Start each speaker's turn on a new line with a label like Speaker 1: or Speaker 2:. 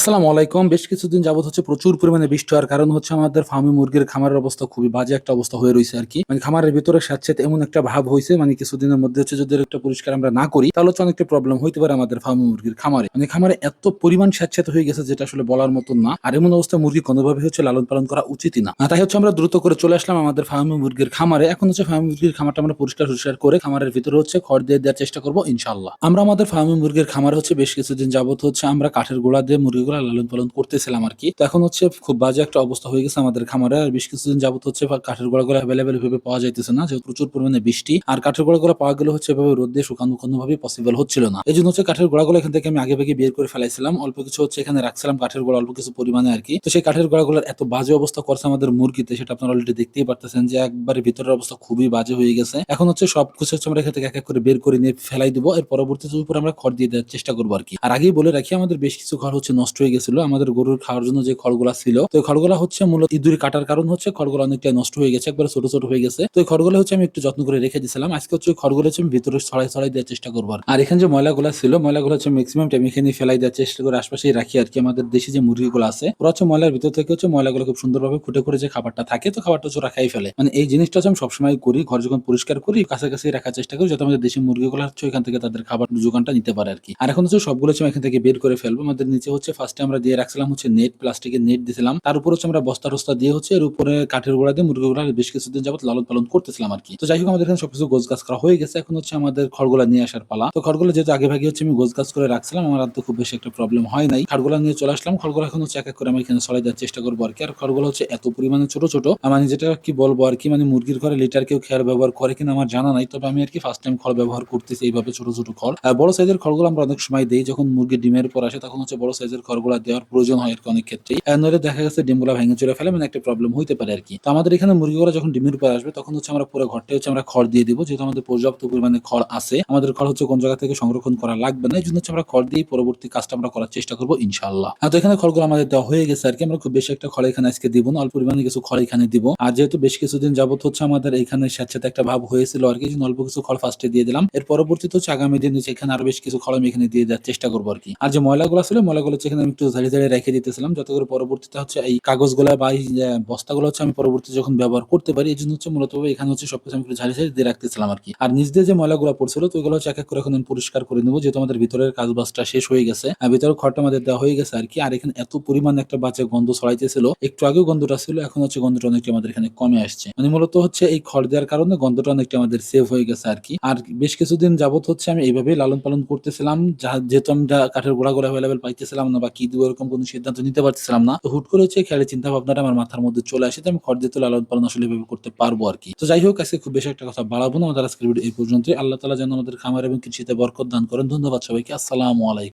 Speaker 1: আসসালামু আলাইকুম। বেশ কিছুদিন যাবত হচ্ছে প্রচুর পরিমাণে বৃষ্টি হওয়ার কারণ হচ্ছে আমাদের ফার্মি মুরগির খামারের অবস্থা খুবই বাজে একটা অবস্থা হয়ে রয়েছে আর কি। মানে খামারের ভিতরে স্যাঁতস্যাঁতে এমন একটা ভাব হয়েছে মানে কিছুদিনের মধ্যে হচ্ছে যদি একটা পরিষ্কার আমরা না করি, তাহলে হচ্ছে অনেকটা প্রবলেম হইতে পারে আমাদের ফার্মি মুরগির খামারে। মানে খামারে এত পরিমাণ স্যাঁতস্যাঁতে হয়ে গেছে যেটা আসলে বলার মতন না, আর এমন অবস্থায় মুরগি কোনোভাবে হচ্ছে লালন পালন করা উচিতই না। তাই হচ্ছে আমরা দ্রুত করে চলে আসলাম আমাদের ফার্মি মুরগির খামারে। এখন হচ্ছে ফার্মি মুরগির খামারটা আমরা পরিষ্কার পরিষ্কার করে খামারের ভিতরে হচ্ছে খড় দিয়ে দেওয়ার চেষ্টা করব ইনশাল্লাহ আমরা আমাদের ফার্মি মুরগির খামারে হচ্ছে বেশ কিছুদিন যাবত হচ্ছে আমরা কাঠের গোড়া দিয়ে মুরগিগুলো লালন পালন করতেছিলাম আর কি তো এখন হচ্ছে খুব বাজে একটা অবস্থা হয়ে গেছে আমাদের খামারে। আর বেশ কিছুদিন যাবত হচ্ছে কাঠের গোড়াগুলো অ্যাভেলেবেল ভাবে পাওয়া যাইতেছে না, যেহেতু প্রচুর পরিমাণে বৃষ্টি। আর কাঠের গোড়াগুলো পাওয়া গেলে হচ্ছে এভাবে রোদ দিয়ে শুকানো কোনোভাবেই পসিবল হচ্ছিল না। এই জন্য হচ্ছে কাঠের গোড়াগুলো এখান থেকে আমি আগে ভাগে বের করে ফেলাইছিলাম। অল্প কিছু হচ্ছে এখানে রাখছিলাম কাঠের গোড়া, অল্প কিছু পরিমাণে আর কি তো সেই কাঠের গোড়াগুলোর এত বাজে অবস্থা করছে আমাদের মুরগিতে, সেটা আপনারা অলরেডি দেখতেই পারতেছেন যে একবারে ভিতরের অবস্থা খুবই বাজে হয়ে গেছে। এখন হচ্ছে সব কিছু হচ্ছে আমরা এখান থেকে এক এক করে বের করে নিয়ে ফেলাই দিব। এর পরবর্তীতে উপর আমরা খড় দিয়ে দেওয়ার চেষ্টা করব আর কি আর আগেই বলে রাখি, আমাদের বেশ কিছু খড় হচ্ছে নষ্ট হয়ে গেছিল, আমাদের গরুর খাওয়ার জন্য যে খড়গুলা ছিল। তো খড়গুলা হচ্ছে মূলত ইঁদুর কাটার কারণ হচ্ছে, খড়গুলো অনেকটা নষ্ট হয়ে গেছে, একবারে ছোট ছোট হয়ে গেছে। তো এই খড়গুলো হচ্ছে আমি একটু যত্ন করে রেখে দিয়েছিলাম আজকে হচ্ছে খড়গুলো হচ্ছে আমি ভিতরে ছড়াই ছড়াই দেওয়ার চেষ্টা করব আর। এখানে যে ময়লাগুলো ছিল, ময়লাগুলো হচ্ছে ম্যাক্সিমাম টাইম এখানে ফেলাই দেওয়ার চেষ্টা করে আশপাশেই রাখি আর কি। আমাদের দেশি যে মুরগিগুলো আছে, ওরা হচ্ছে ময়লার ভিতর থেকে হচ্ছে ময়লাগুলো খুব সুন্দরভাবে ফুটে করে যে খাবারটা থাকে, তো খাবারটা হচ্ছে ওরা খাই ফেলে। মানে এই জিনিসটা হচ্ছে আমি সবসময় করি, ঘর যখন পরিষ্কার করি কাছাকাছি রাখার চেষ্টা করি, যাতে আমাদের দেশি মুরগিগুলো হচ্ছে এখান থেকে তাদের খাবার যোগানটা নিতে পারে আর কি। আর এখন হচ্ছে সবগুলো হচ্ছে আমি এখান থেকে বের করে ফেলব। আমাদের নিচে হচ্ছে ফার্স্টে আমরা দিয়ে রাখছিলাম হচ্ছে নেট প্লাস্টিকের নেট দিয়েছিলাম তার উপর হচ্ছে আমরা বস্তা টস্তা দিয়ে হচ্ছে এর উপরে কাঠের গোড়া দিয়ে মুরগিগুলো বেশ কিছুদিন যাবত লালন পালন করতেছিলাম আর কি তো যাই হোক আমাদের এখানে সবকিছু গোছ গাছ করা হয়ে গেছে। এখন হচ্ছে আমাদের খড়গুলা নিয়ে আসার পালা। তো খড়গুলো যেহেতু আগে ভাগে হচ্ছে আমি গোছ গাছ করে রাখছিলাম, আমার তো খুব বেশি একটা প্রবলেম হয় নাই। খড়গুলো নিয়ে চলে আসলাম। খড়গুলো এখন হচ্ছে এক এক করে আমি এখানে ছড়াই দেওয়ার চেষ্টা করব আর কি আর খড়গুলো হচ্ছে এত পরিমাণে ছোট ছোট মানে যেটা কি বলব আর কি মানে মুরগির ঘরে লিটার কেউ খেয়ার ব্যবহার করে কিনা আমার জানা নাই। তবে আমি আর কি ফার্স্ট টাইম খড় ব্যবহার করতেছি এইভাবে ছোট ছোট খড়। আর বড় সাইজের খড়গুলো আমরা অনেক সময় দিই। যখন মুরগি ডিমের পর আসে, তখন হচ্ছে বড় সাইজের খড়গুলো দেওয়ার প্রয়োজন হয় আর অনেক ক্ষেত্রেই। নইলে দেখা গেছে ডিমগুলো ভেঙে চলে ফেলে মানে একটা প্রবলেম হইতে পারে আর কি তো আমাদের এখানে মুরগিগুলো যখন ডিমের উপর আসবে, তখন হচ্ছে আমরা পুরো ঘরটা হচ্ছে আমরা খড় দিয়ে দিব। যেহেতু আমাদের পর্যাপ্ত পরিমাণে খড় আছে, আমাদের খড় হচ্ছে কোন জায়গা থেকে সংরক্ষণ করা লাগবে না এই জন্য হচ্ছে আমরা খড় দিয়ে পরবর্তী কাজটা আমরা করার চেষ্টা করব ইনশাল্লাহ আর তো এখানে খড়গুলো আমাদের দেওয়া হয়ে গেছে আর কি আমরা খুব বেশি একটা খড় এখানে আজকে দিব না, অল্প পরিমাণে কিছু খড় এখানে দিব। আর যেহেতু বেশ কিছুদিন যাবত হচ্ছে আমাদের এখানে স্যাঁতস্যাঁতে একটা ভাব হয়েছিল আর কি অল্প কিছু খড় ফার্স্টে দিয়ে দিলাম। এর পরবর্তীতে হচ্ছে আগামী দিন হচ্ছে এখানে আরও বেশ কিছু খড় আমি এখানে দিয়ে দেওয়ার চেষ্টা করব আর কি আর যে ময়লাগুলো ছিল, ময়লাগুলো হচ্ছে এখানে আমি একটু ঝাড়িয়ে ঝাড়িয়ে রেখে দিতেছিলাম, যাতে করে পরবর্তীতে হচ্ছে এই কাগজগুলো বা এই বস্তাগুলো হচ্ছে আমি পরবর্তী যখন ব্যবহার করতে পারি এই জন্য হচ্ছে মূলত এখানে হচ্ছে সবকিছু আমি একটু ঝাড়িয়ে ঝাড়িয়ে দিয়ে রাখতেছিলাম আর কি। আর নিচ দিয়ে যে ময়লাগুলো পড়ছিল, তো ওইগুলো হচ্ছে এক এক করে এখন আমি পরিষ্কার করে নেব, যেহেতু আমাদের ভিতরের কাজ বাজটা শেষ হয়ে গেছে, আর ভিতরের খড়টা আমাদের দেওয়া হয়ে গেছে আর কি। আর এখানে এত পরিমাণ একটা বাজে গন্ধ ছড়াইতেছিল, একটু আগেও গন্ধটা ছিল, এখন হচ্ছে গন্ধটা অনেকটা আমাদের এখানে কমে আসছে। মানে মূলত হচ্ছে এই খড় দেওয়ার কারণে গন্ধটা অনেকটা আমাদের সেভ হয়ে গেছে আর কি। আর বেশ কিছুদিন যাবত হচ্ছে আমি এইভাবেই লালন পালন করতেছিলাম যেহেতু আমরা কাঠের গোড়া গোড়া অ্যাভেলেবেল পাইতেছিলাম না বা কি দিব, এরকম কোনো সিদ্ধান্ত নিতে পারতেছিলাম না। তো হুট করে হচ্ছে খেয়ালের চিন্তা ভাবনাটা আমার মাথার মধ্যে চলে আসে আমি খড় দিয়ে লালন পালন আসলে এভাবে করতে পারব আর কি। তো যাই হোক, আজকে খুব বেশি একটা কথা বাড়াবো না। আমাদের আজকের ভিডিও এই পর্যন্তই। আল্লাহ তালা যেন আমাদের খামার এবং কৃষিতে বরকত দান করেন। ধন্যবাদ সবাইকে। আসসালামু আলাইকুম।